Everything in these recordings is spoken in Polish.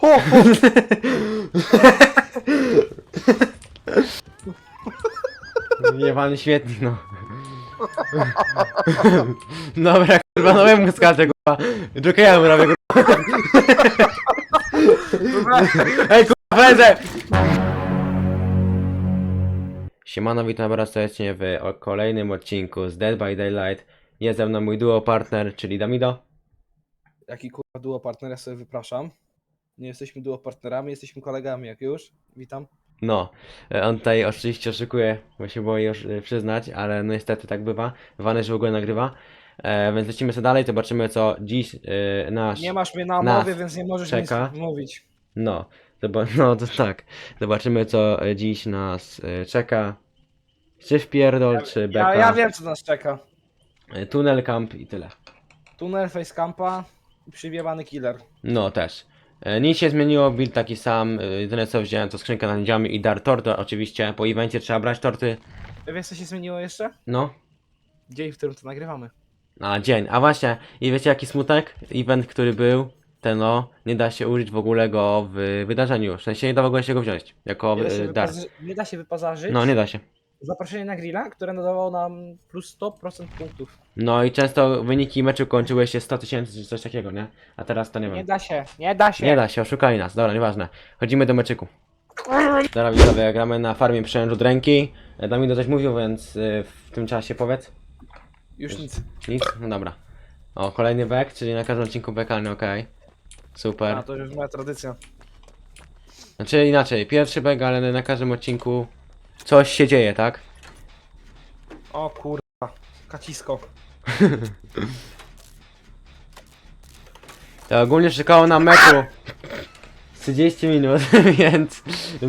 O, o. Nie pan świetnie, no. Dobra, kurwa, no wiem skaczę, kurwa. Jokeja mu robię, kurwa. Ej, kurwa, będę! Siemano, witam bardzo serdecznie w kolejnym odcinku z Dead by Daylight. Jest ze mną mój duo partner, czyli Damido. Jaki kurwa duo partner, ja sobie wypraszam. Nie jesteśmy duo partnerami, jesteśmy kolegami, jak już. Witam. No, e, on tutaj oczywiście oszukuje, bo się boi już e, przyznać, ale no niestety tak bywa. Waneż w ogóle nagrywa. E, więc lecimy sobie dalej, zobaczymy co dziś e, nasz... Nie masz mnie na nas mowie, więc nie możesz czeka. nic mówić. No, zoba- no to tak. Zobaczymy co dziś nas e, czeka. Czy wpierdol, czy beka. Ja, ja wiem, co nas czeka. e, Tunel camp i tyle. Tunel, facecampa i przywiewany killer. No też. E, Nic się zmieniło, build taki sam. e, Jedyne co wziąłem to skrzynkę na niedziałami i dar torta oczywiście. Po evencie trzeba brać torty. Wiesz, co się zmieniło jeszcze? No. Dzień, w którym to nagrywamy. A dzień. A właśnie, i wiecie jaki smutek? Event, który był, ten no, nie da się użyć w ogóle go w wydarzeniu. W sensie nie da w ogóle się go wziąć. Jako Nie da e, dar. nie da się wyposażyć. No, nie da się. Zaproszenie na grilla, które nadawało nam plus 100% punktów. No i często wyniki meczu kończyły się 100 tysięcy czy coś takiego, nie? A teraz to nie wiem. Nie da się, nie da się. Nie da się, oszukali nas. Dobra, nieważne. Chodzimy do meczyku. Dobra, widzowie, gramy na farmie przerzut ręki. E, Damido coś mówił, więc y, w tym czasie powiedz. Już nic. Nic? No dobra. O, kolejny back, czyli na każdym odcinku bekalny, okej. Super. A, to już moja tradycja. Znaczy inaczej, pierwszy back, ale na każdym odcinku coś się dzieje, tak? O kurwa, kacisko. Ja ogólnie czekało na meczu 30 minut, więc,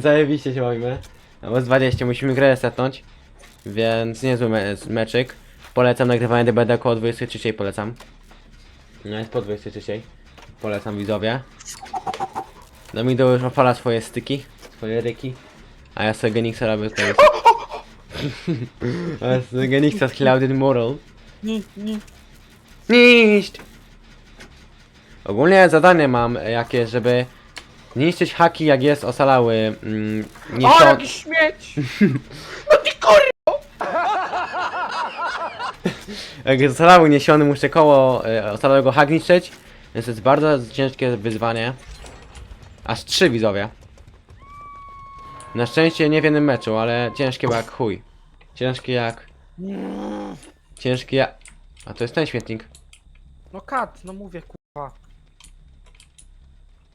zajebiście się bawimy. Albo z 20, musimy grę setnąć, więc niezły me meczyk. Polecam nagrywanie DBD około 23, polecam. No jest po 23, polecam widzowie. No mi już opala swoje styki, swoje ryki, a ja sobie Genixa robię tutaj. a ja sobie Genixa z Clouded Moral. Ni, ni. Niszcz! Ogólnie zadanie mam jakie, żeby niszczyć haki jak jest osalały mm, O, niszczą... jaki śmieć! No ty kurwa! Jak jest osalały niesiony muszę koło e, osalałego hak niszczyć, więc to jest bardzo ciężkie wyzwanie. Aż trzy widzowie. Na szczęście nie w jednym meczu, ale ciężkie jak chuj. Ciężkie jak... Ciężkie jak... A to jest ten śmietnik. No kat, no mówię kurwa.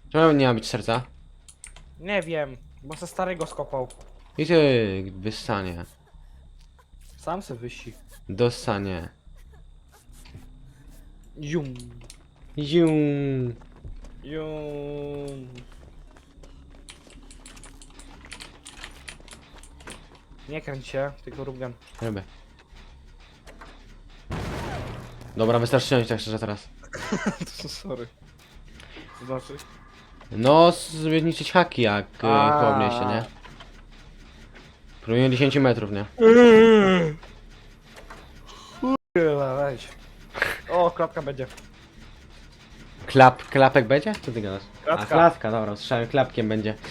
Czemu nie ma być serca? Nie wiem, bo se starego skopał. I ty, wyssanie. Sam se wysi. Dossanie. Jum. Jum. Jum. Nie kręć się, tylko rób. Robię. Dobra, wystarczy tak szczerze teraz. Sorry. To znaczy? No, sobie niszczyć haki jak e, A. koło mnie się, nie? Próbuję 10 metrów, nie? Chyba, weź. O, klatka będzie. Klap, klapek będzie? Co ty gadasz? A, Klatka. klatka, dobra, słyszałem, klapkiem będzie.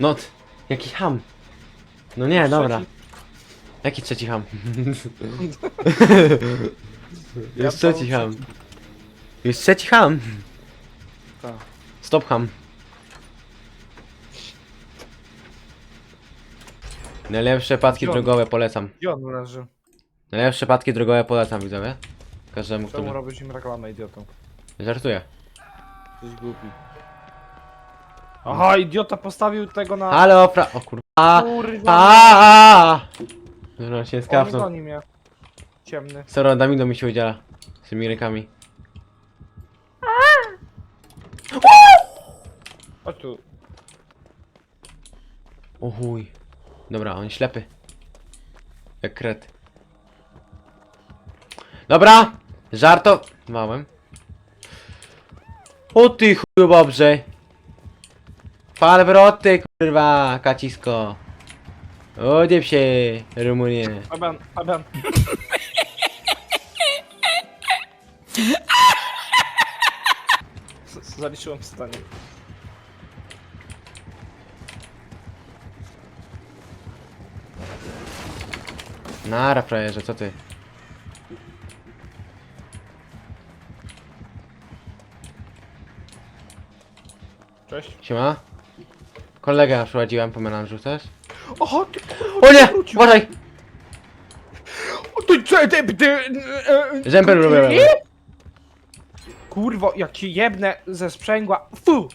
No, t- jaki ham. No nie, dobra. Jaki trzeci ham? Jest trzeci ham. Jest trzeci ham. Tak. Stop ham. Najlepsze patki John. drogowe polecam. Gdzie on leży? Najlepsze patki drogowe polecam widzowie. Każdemu, Czemu który... robisz im reklamę, idiotą? Żartuję. Jesteś głupi. Aha, idiota postawił tego na... Halo, fra... O kurwa. Kurwa! Aaaa! Dobra, się On goni mnie. Ciemny. Soro, Damido mi się udziela. Z tymi rękami. Chodź tu. O chuj. Dobra, on ślepy. Jak kret. Dobra! Żartowałem. O ty chuju dobrze. Palwroty kurwa, kacisko. Odzieb się, Rumunie. Fabian, Fabian. S- Zaliczyłem zadanie. Nara, frajerze, co ty? Cześć. Siema? Kolegę przyprowadziłem po melanżu, chcesz? Oho, ty O nie! Uważaj! O, ty, ty, ty, ty, e, Zęby lubię. Kurwo, jak ci jebnę ze sprzęgła. Fu!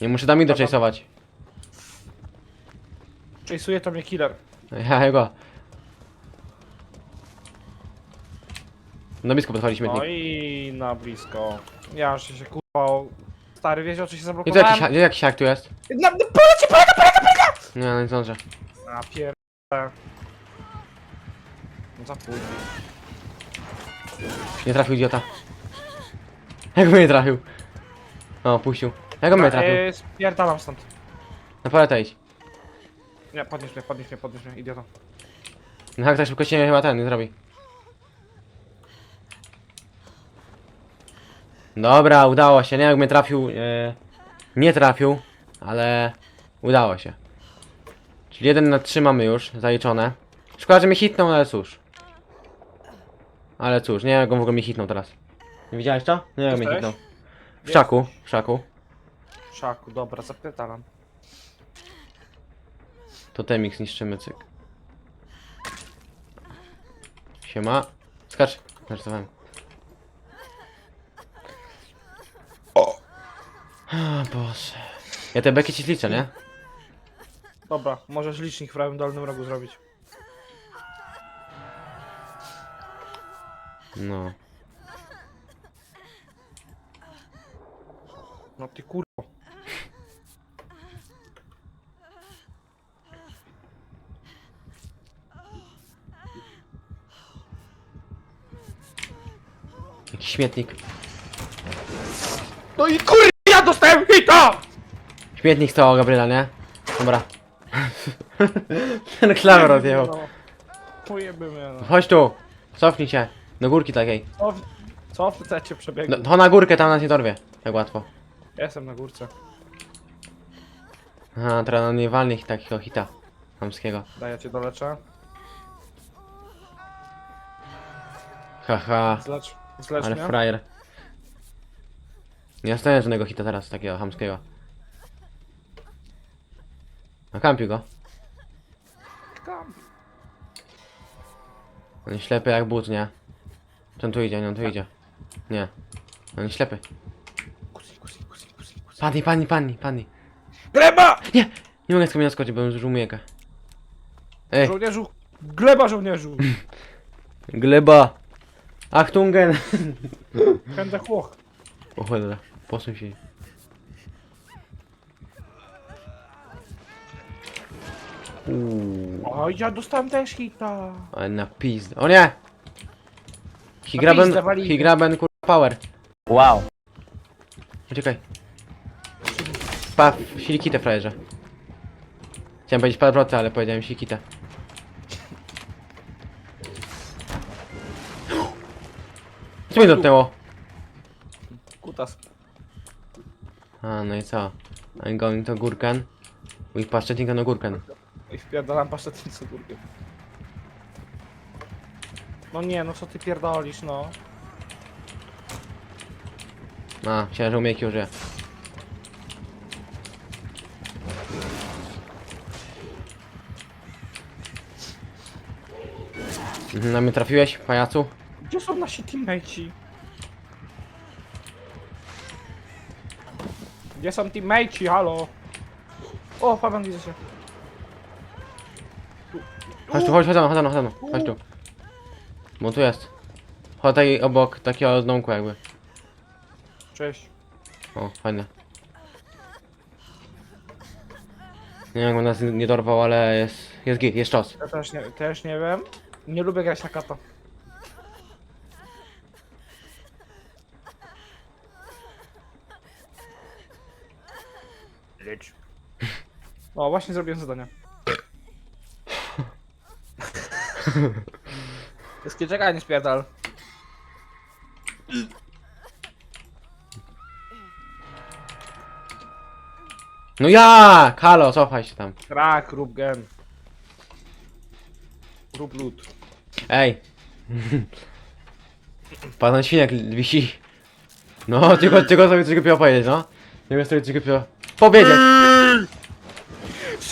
Nie muszę dami doczasować. Chase'uje to mnie killer. Ja jego. Na blisko podchodzi śmietnik. No i na blisko. Ja już się kurwa... Stary, wiesz o czym się I to zablokowałem? jakiś, ha- jakiś hak tu jest? Na, na, poleci, poleci, poleci! Nie, no nie zdążę. A pier... No za późno. Nie trafił idiota. Jak mnie nie trafił? O, puścił. Jak on mnie trafił? Eee, spierdalam stąd. Na paletę idź. Nie, podnieś mnie, podnieś mnie, podnieś mnie, idiota. No hak tak szybko się chyba ten nie zrobi. Dobra, udało się. Nie jak mnie trafił. E, nie trafił, ale udało się. Czyli jeden na trzy mamy już zaliczone. Szkoda, że mnie hitnął, ale cóż. Ale cóż, nie wiem jak on w ogóle mnie hitnął teraz. Nie widziałeś to? Nie wiem jak mnie Jesteś? hitnął. W szaku, w szaku. Szaku, dobra, zapytalam. To temik zniszczymy, cyk. Siema. Skacz. Żartowałem. Boże. Ja te beki ci zliczę, nie? Dobra, możesz licznik w prawym dolnym rogu zrobić. No. No ty kurwo. Jakiś śmietnik. No i kurwa, dostałem hita! Śmietnik toho Gabriela, nie? Dobra. Ten klawer odjechał. No. Mnie, no. Chodź tu. Cofnij się. Do górki takiej. Co, w- co w chcecie przebiegu? No, to na górkę, tam nas nie dorwie. Tak łatwo. Ja jestem na górce. Aha, teraz na nie walnie takiego hita. Chamskiego. Daję cię doleczę. Haha. Zlecz, zlecz Ale mnie. frajer. Nie dostałem żadnego hita teraz, takiego hamskiego. A kampił go. On ślepy jak but, nie? Czy on tu idzie? Nie, on tu idzie. Nie. On jest ślepy. Padnij, padnij, padnij, padnij. Gleba! Nie! Nie mogę z kamienia skoczyć, bo bym zużył. Ej, Żołnierzu! Gleba żołnierzu! gleba! Achtungen! Będę chłoch. O cholera, posuń się. Uuu, Oj, ja dostałem też hita. ale na pizdę. O nie! pizdę Higraben, walimy. Higraben kurwa power. Wow. Uciekaj. Pa, silikitę frajerze. Chciałem powiedzieć parwrotę, ale powiedziałem silikitę. Co mi dotknęło? Kutas. A, no i co? I'm going to Gurken. With paszczetinka no Gurken. I wpierdalam pasztetnicę górkiem. No nie, no co ty pierdolisz, no. A, myślałem, że umiejki użyję. Mhm, Na mnie trafiłeś, pajacu? Gdzie są nasi teammateci? Gdzie są teammateci, halo? O, Fabian widzę się. Chodź tu, chodź, chodź chodź chodź mną, chodź tu. Bo tu jest. Chodź tutaj obok takiego domku jakby. Cześć. O, fajne. Nie wiem, jak on nas nie dorwał, ale jest, jest git, jest czas. Ja też nie, też nie wiem. Nie lubię grać na kata. O, właśnie zrobiłem zadanie. Wszystkie czekaj, nie spierdal. No ja! Halo, cofaj się tam. Krak, rób gen. Rób lód. Ej! Pan świniak wisi. No, tylko, tylko sobie coś kupiła powiedzieć, no. Tylko sobie coś kupiła powiedzieć.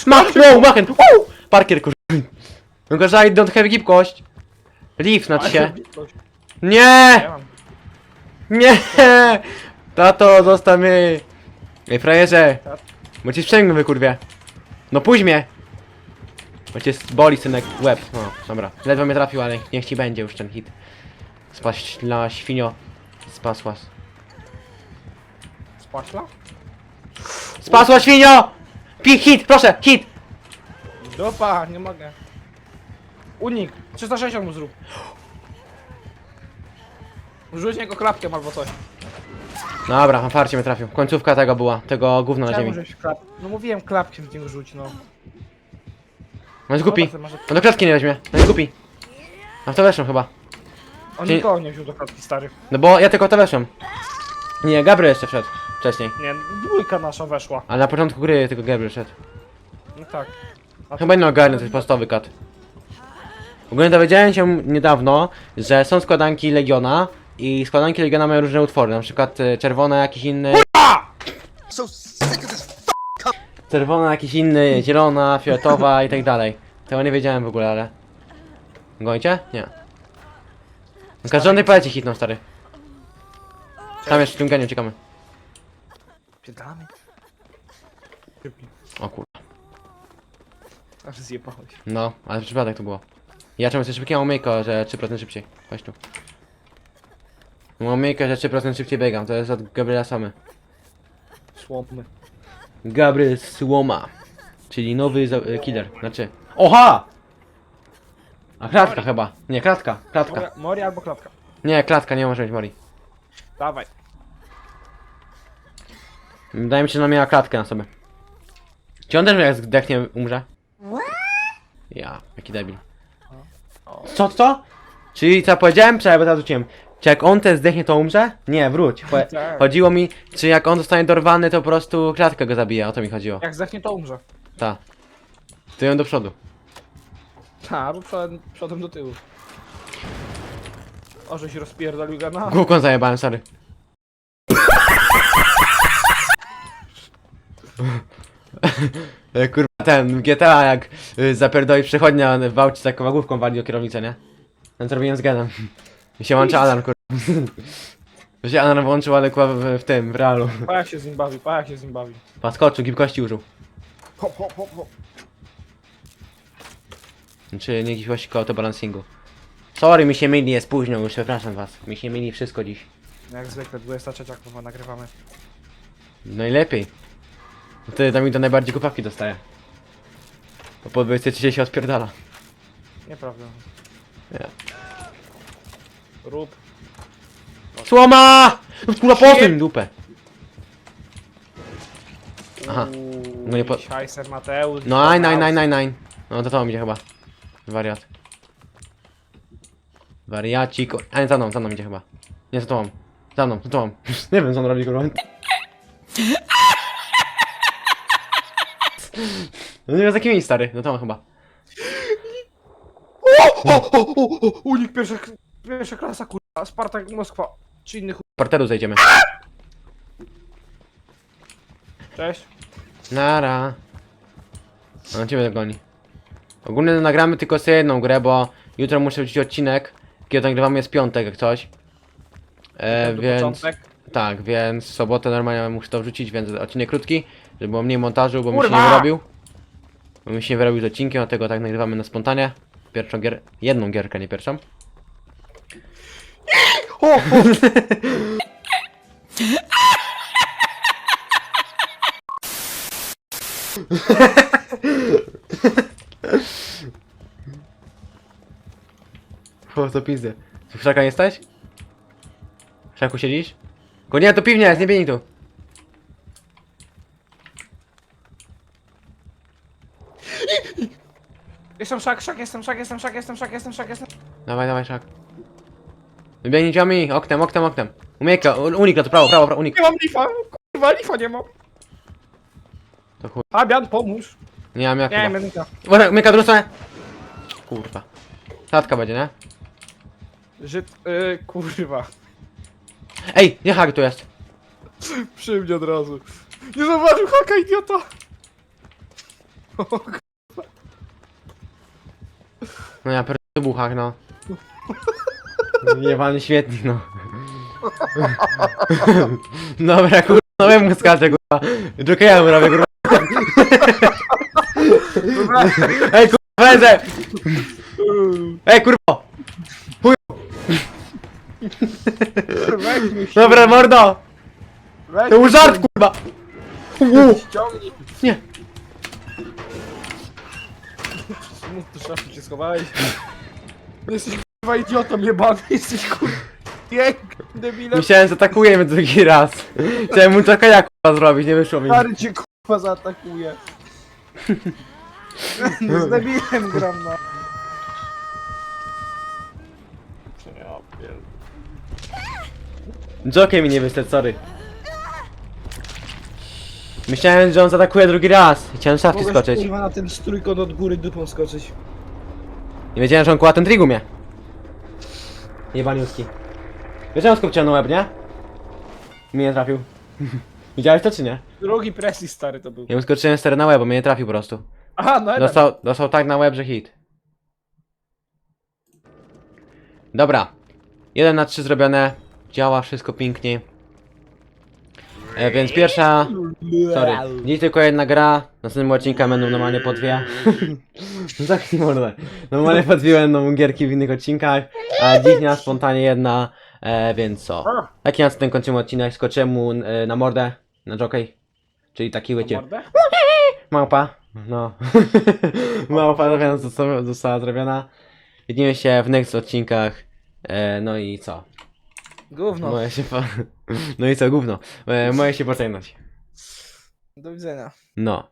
Smack, wow, machen, wow! Parkier, kur... Tylko, I don't have gibkość. Leaf znaczy się. Nie! Nie! Tato, zostaw mnie! Ej, frajerze! Bo cię sprzęgnę wykurwie. No pójdź mnie! Bo cię boli synek łeb. No, dobra. Ledwo mnie trafił, ale niech ci będzie już ten hit. Spaśla świnio. Spasłaś. Spaśla? Spasła świnio! Pi hit, proszę, hit! Dopa, nie mogę. Unik. 360 mu zrób. Rzuć niego klapkiem albo coś. Dobra, mam farcie mnie trafił. Końcówka tego była, tego gówna na ziemi. klap... No mówiłem klapkiem w niego rzuć, no. On jest głupi. On do klatki nie weźmie. On jest głupi. A w to weszłem chyba. On nikogo nie wziął do klatki, stary. No bo ja tylko to weszłem. Nie, Gabriel jeszcze wszedł. Wcześniej. Nie, dwójka nasza weszła. Ale na początku gry tylko Gabriel szedł. No tak. A Chyba nie ogarnę, to jest podstawowy kat. Ogólnie dowiedziałem się niedawno, że są składanki Legiona i składanki Legiona mają różne utwory, na przykład e, czerwone jakiś inny... Czerwona jakiś inny, zielona, fioletowa i tak dalej. Tego nie wiedziałem w ogóle, ale... Gonicie? Nie. Każdy poleci hitną, stary. Tam jeszcze tym geniem czekamy. Pierdalamy. O kur... Aż zjebałeś. No, ale przypadek to było. Ja czemu chcę szybkiego omyjka, że 3% szybciej. Chodź tu. Mam że 3% szybciej biegam, to jest od Gabriela Samy. Słomny. Gabriel Słoma. Czyli nowy za- e, killer, znaczy... OHA! A klatka chyba. Nie, klatka, klatka. Mori, mori albo klatka. Nie, klatka, nie może być Mori. Dawaj. Wydaje mi się, że ona miała klatkę na sobie. Czy on też jak zdechnie umrze? Ja, jaki debil. Co, co? Czyli co powiedziałem, czy ja teraz rzuciłem? Czy jak on też zdechnie, to umrze? Nie, wróć. Po- Tak. Chodziło mi, czy jak on zostanie dorwany, to po prostu klatka go zabija, o to mi chodziło. Jak zechnie to umrze. Ta. To ją do przodu. Ta, przodem, przodem do tyłu. O, żeś rozpierdolił gana. Główką zajebałem, sorry. Kurwa, ten GTA jak y, zapierdoli przechodnia w aucie taką główką wali o kierownicę, nie? Ten co robiłem z genem. Mi się łączy alarm, kurwa. To się alarm włączył, ale kurwa w, w tym, w realu. Pa jak się z nim bawi, pa jak się z nim bawi. Paskoczył, gibkości użył. Hop, hop, hop, hop. Czy nie gibkości koło to balancingu. Sorry, mi się myli, jest późno, już przepraszam was. Mi się myli wszystko dziś. Jak zwykle, 23 kurwa nagrywamy. Najlepiej. Wtedy tam mi to najbardziej kupawki dostaje. Bo po 23 się odpierdala. Nieprawda. Nie. Rób. Słoma! No Kurwa po tym dupę. Aha. No nie po- Scheißer Mateusz. No aj, naj, naj, naj, naj. No to to idzie chyba. Wariat. Wariacik. A nie, za mną, za mną idzie chyba. Nie, za tobą. Za mną, za tobą. Nie wiem co on robi kurwa. No nie wiem z jakimi stary, no to chyba. O, o, o, o, o, unik pierwsza, pierwsza klasa kurwa. Spartak Moskwa. Czy inny chuj. Parteru zejdziemy. Cześć. Nara. No ciebie dogoni. Ogólnie nagramy tylko sobie jedną grę, bo jutro muszę wrzucić odcinek. Kiedy nagrywamy jest piątek jak coś. E, Tu więc... początek. Tak, więc w sobotę normalnie muszę to wrzucić, więc odcinek krótki, żeby było mniej montażu, bo mi się Kurwa! nie wyrobił. Bo mi się nie wyrobił z odcinkiem, dlatego tak nagrywamy na spontanie. Pierwszą gier... jedną gierkę, nie pierwszą. O, o. O, to pizdy. W szaka jesteś? W szaku siedzisz? Go nie, to piwnia jest, nie biegnij tu. Jestem szak, szak, jestem szak, jestem szak, jestem szak, jestem szak, jestem. Dawaj, dawaj, szak. Biegnij drzwiami, oknem, oknem, oknem. Umiejka, unik na to, prawo, prawo, prawo, unik. Nie mam lifa, kurwa lifa nie mam. To chuj. Fabian, pomóż. Nie mam jak Nie, chyba. Medyka. Uważaj, myka drugą stronę! Kurwa. Sadka będzie, nie? Żyd... Yy, kurwa. Ej, nie hak tu jest. Przy mnie od razu. Nie zauważył haka, idiota! O, No ja był hak, no. Jebany świetnik, no. Dobra, kurwa, no wiem, mu skaczę, kurwa. Jokeja mu robię, kurwa. Ej, kurwa, leżę! Ej, kurwa! Weź mnie Dobra, mordo! Weź To był żart, kurwa! Uuu. Ściągnij. Nie. Schowałeś. Jesteś kurwa idiotą jebany, jesteś kurwa pięk, debilem. Myślałem, że atakujemy drugi raz. Chciałem mu jokeja, kurwa, zrobić, nie wyszło mi. Stary cię kurwa zaatakuje. No z debilem gram na... Ja pierdolę. Joker mi nie wyszedł, sorry. Myślałem, że on zaatakuje drugi raz. Chciałem szafki Mogłeś, skoczyć. kurwa na ten strójkąt od góry dupą skoczyć. Nie wiedziałem, że on koła ten trig umie. Jebaniuski. Że on skopciał na łeb, nie? Mnie nie trafił. Widziałeś to czy nie? Drugi presji stary to był. Ja mu skoczyłem stary na łeb, bo mnie nie trafił po prostu. Aha, no Dostał, dostał tak na łeb, że hit. Dobra. 1 na 3 zrobione. Działa wszystko pięknie. E, więc pierwsza... Sorry. Dziś tylko jedna gra. Następnym odcinkiem będą normalnie po dwie. Zamknij mordę. Normalnie po dwie będą gierki w innych odcinkach. A dziś na spontanie jedna. E, więc co? Taki na ten kończymy odcinek. Skoczyłem mu e, na mordę. Na jockey. Czyli taki łycie. Małpa. No. Małpa zrobiona została, została zrobiona. Widzimy się w next odcinkach. E, no i co? Gówno. Się. No i co, gówno. E, moje się pocenać. Do widzenia. No.